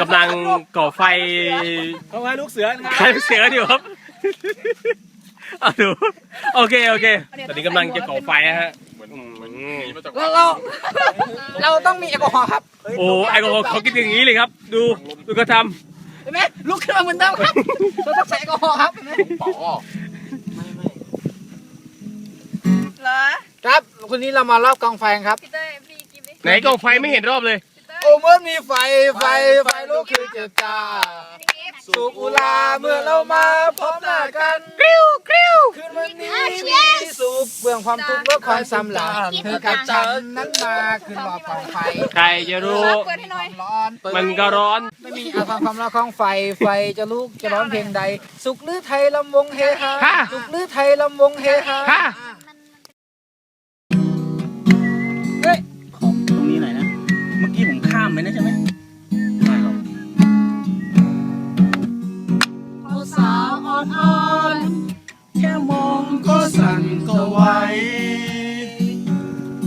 กำลังก่อไฟเขาให้ลูกเสือนะครับคล้ายเสืออยู่ครับ เอาดู โอเคโอเค ตอนนี้กำลังจะก่อไฟนะฮะอืมเราเราเราต้องมีแอลกอฮอล์ครับโอ้แอลกอฮอล์เขากินอย่างนี้เลยครับ ดูดูเขาทเห็นไหมลูกเครื่องเหมือนเดิมครับเราต้องใส่แอลกอฮอล์ครับเห็นไหมเหรอครับวันนี้เรามารอบกองไฟครับพี่เต้ยพี่กิฟดิำไหนก่อไฟไม่เห็นรอบเลยพี่ เต้ยโอ้เมื่อมีไฟไฟไฟลุกคือเจ็บจ้าสูบอุลาเมื่อเรามาพบหน้ากันกริ้วกริ้วคืนวันนี้มีสุขเบื้องความทุกข์ลดความซ้ำหลังเธอกับฉันนั้นมาคืนรอบกองไฟใครจะรู้เปิดให้หน่อยร้อนมันก็ร้อนไม่มีอาความความรักของไฟไฟจะลุกจะร้อนเพลงใด สุขหรือไทยลำวงเฮฮาฮะสุขหรือไทยลำวงเฮฮา กี้ผมข้ามไปนะใช่ไหมสาวอ่อนอ่อนแค่มองก็สั่นก็ไหว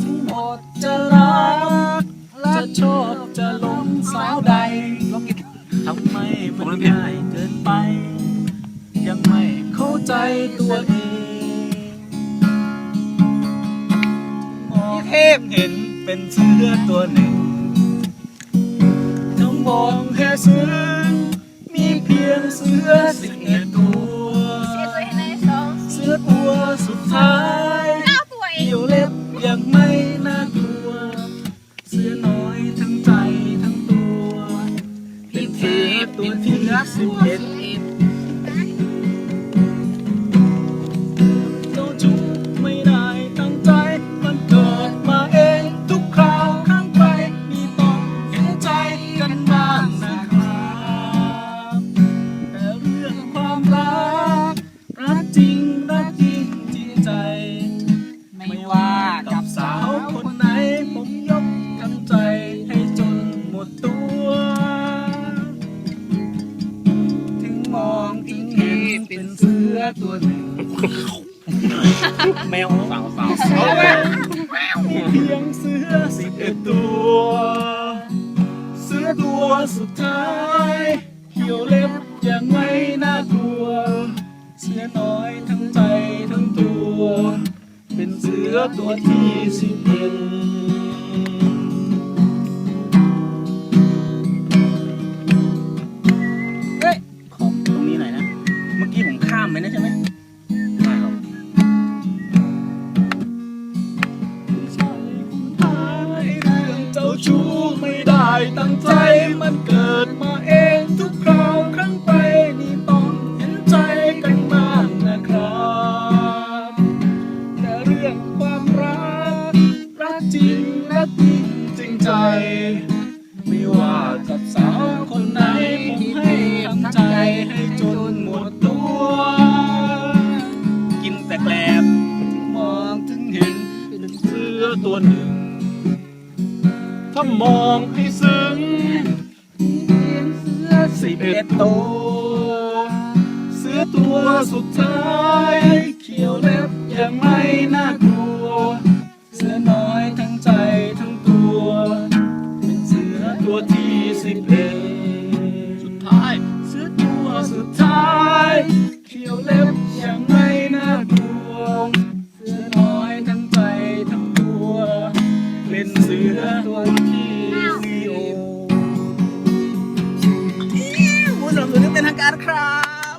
ทั้งหมดจะรักจะชอบจะหลงสาวใดลองกินทำไมมันง่ายเกินไป ยังไม่เข้าใจตัวเองมองเทพเห็นเป็นเสือตัวหนึ่ง ทั้งมองแค่ซึ้งมีเพียงเสือสิบเอ็ดตัว เสียตัวให้ในสองเสือตัวสุดท้ายเก้าตัวเองเกี่ยวเล็บยังไม่น่ากลัว เสือน้อยทั้งใจทั้งตัวเป็นเสือตัวที่สิบเอ็ด ตัวหนึ่งแมวสาวสาวเพียงเสือสิบเอ็ดตัว เสือตัวสุดท้ายเขียวเล็บยังไม่น่ากลัว เสือน้อยทั้งใจทั้งตัว เป็นเสือตัวที่สิบเอ็ด กี้ผมข้ แต่แกลบมองถึงเห็นเป็นเสื้อตัวหนึ่ง ถ้ามองให้ซึ้งเสื้อสิบเอ็ดตัว เสื้อตัวสุดท้ายเขียวเล็บยังไม่น่ากลัว เสื้อน้อยทั้งใจทั้งตัว เป็นเสื้อตัวที่สิบเอ็ดสุดท้าย เสื้อตัวสุดท้าย เขียวเล็บยัง อย่างเป็นทางการครับ